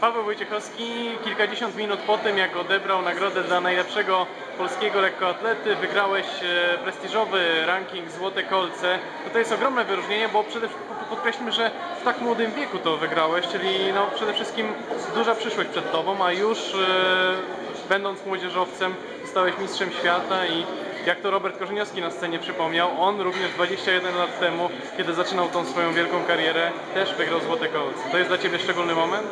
Paweł Wojciechowski kilkadziesiąt minut po tym, jak odebrał nagrodę dla najlepszego polskiego lekkoatlety, wygrałeś e, prestiżowy ranking Złote Kolce. To, jest ogromne wyróżnienie, bo przede wszystkim podkreślmy, że w tak młodym wieku to wygrałeś, czyli no, przede wszystkim duża przyszłość przed Tobą, a już e, będąc młodzieżowcem zostałeś mistrzem świata i jak to Robert Korzeniowski na scenie przypomniał, on również 21 lat temu, kiedy zaczynał tą swoją wielką karierę, też wygrał Złote Kolce. To jest dla Ciebie szczególny moment?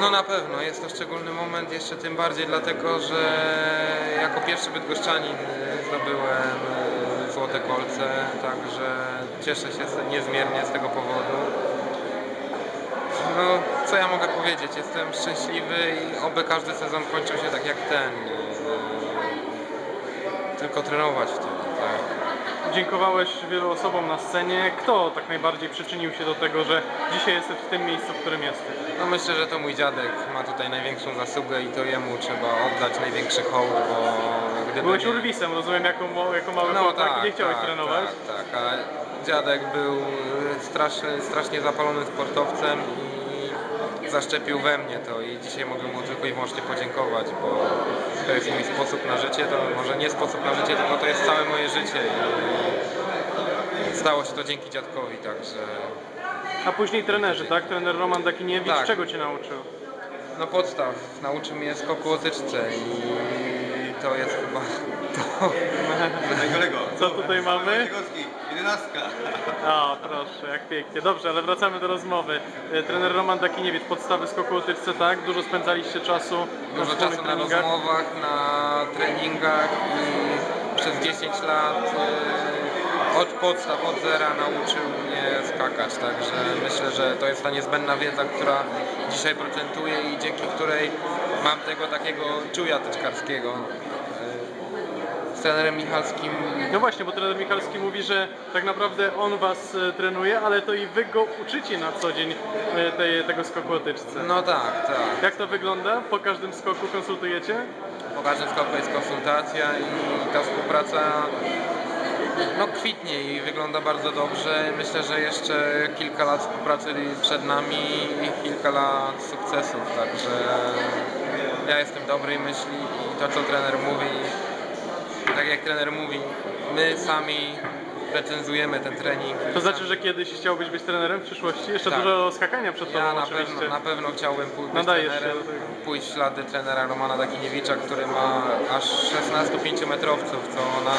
No na pewno, jest to szczególny moment, jeszcze tym bardziej dlatego, że jako pierwszy bydgoszczanin y, zdobyłem y, Złote Kolce, także cieszę się niezmiernie z tego powodu. No, co ja mogę powiedzieć, jestem szczęśliwy i oby każdy sezon kończył się tak jak ten. y, Tylko trenować wtedy, tak. Dziękowałeś wielu osobom na scenie. Kto tak najbardziej przyczynił się do tego, że dzisiaj jesteś w tym miejscu, w którym jesteś? No myślę, że to mój dziadek ma tutaj największą zasługę i to jemu trzeba oddać największy hołd, bo gdyby Byłeś nie- urwisem, rozumiem, jako, jako mały No chłopak tak, i nie chciałeś tak, trenować. Tak, tak, a dziadek był strasznie, strasznie zapalonym sportowcem i zaszczepił we mnie to i dzisiaj mogę mu tylko i wyłącznie podziękować, bo to jest mój sposób na życie, to może nie sposób na życie, tylko to jest całe moje życie i stało się to dzięki dziadkowi, także A później trenerzy, tak? Trener Roman Dakiniewicz, Tak. czego Cię nauczył? no podstaw, nauczył mnie skoku łotyczce i to jest chyba to. Kolego. Co tutaj mamy? Jedenastka. A, proszę, jak pięknie. Dobrze, ale wracamy do rozmowy. E, Trener Roman Dakiniewicz, podstawy skoku łotyczce, tak? Dużo spędzaliście czasu na Dużo wspólnych czasu na rozmowach, na treningach i przez 10 lat y, od podstaw, od zera nauczył mnie skakać, także myślę, że to jest ta niezbędna wiedza, która dzisiaj procentuje i dzięki której mam tego takiego czuja tyczkarskiego. Z trenerem Michalskim No właśnie, bo trener Michalski mówi, że tak naprawdę on Was e, trenuje, ale to i Wy go uczycie na co dzień e, tej, tego skoku łotyczce. no tak, tak. Jak to wygląda? Po każdym skoku konsultujecie? Po każdym skoku jest konsultacja i ta współpraca no, kwitnie i wygląda bardzo dobrze. Myślę, że jeszcze kilka lat współpracy przed nami i kilka lat sukcesów, także ja jestem dobrej myśli i to co trener mówi, tak jak trener mówi, my sami recenzujemy ten trening. To znaczy, że kiedyś chciałbyś być trenerem w przyszłości? Jeszcze Tak. dużo skakania przed Tobą Ja na oczywiście. pewno, na pewno chciałbym pójść Nadajesz trenerem, pójść w ślady trenera Romana Dakiniewicza, który ma aż 16 5-metrowców, co na,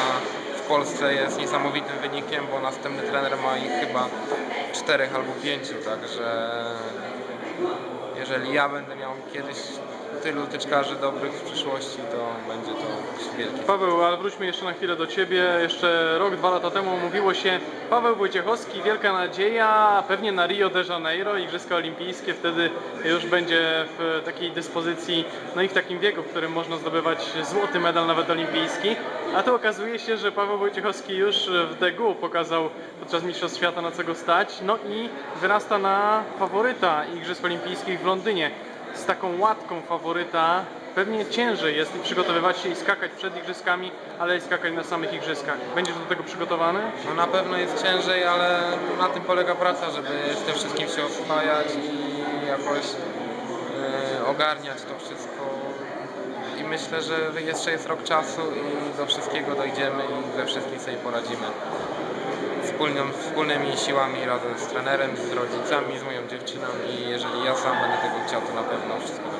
w Polsce jest niesamowitym wynikiem, bo następny trener ma ich chyba 4 albo 5, także jeżeli ja będę miał kiedyś tylu tyczkarzy dobrych w przyszłości, to będzie to wielki Paweł, ale wróćmy jeszcze na chwilę do Ciebie. Jeszcze rok, dwa lata temu mówiło się Paweł Wojciechowski, wielka nadzieja, pewnie na Rio de Janeiro, Igrzyska Olimpijskie, wtedy już będzie w takiej dyspozycji, no i w takim wieku, w którym można zdobywać złoty medal nawet olimpijski. A tu okazuje się, że Paweł Wojciechowski już w Degu pokazał podczas Mistrzostw Świata na co go stać, no i wyrasta na faworyta Igrzysk Olimpijskich w Londynie. Z taką łatką faworyta Pewnie ciężej jest i przygotowywać się i skakać przed igrzyskami, ale i skakać na samych igrzyskach. Będziesz do tego przygotowany? No na pewno jest ciężej, ale na tym polega praca, żeby z tym wszystkim się oswajać i jakoś e, ogarniać to wszystko. I myślę, że jeszcze jest rok czasu i do wszystkiego dojdziemy i ze wszystkim sobie poradzimy. Wspólną, wspólnymi siłami razem z trenerem, z rodzicami, z moją dziewczyną i jeżeli ja sam będę tego chciał, to na pewno wszystko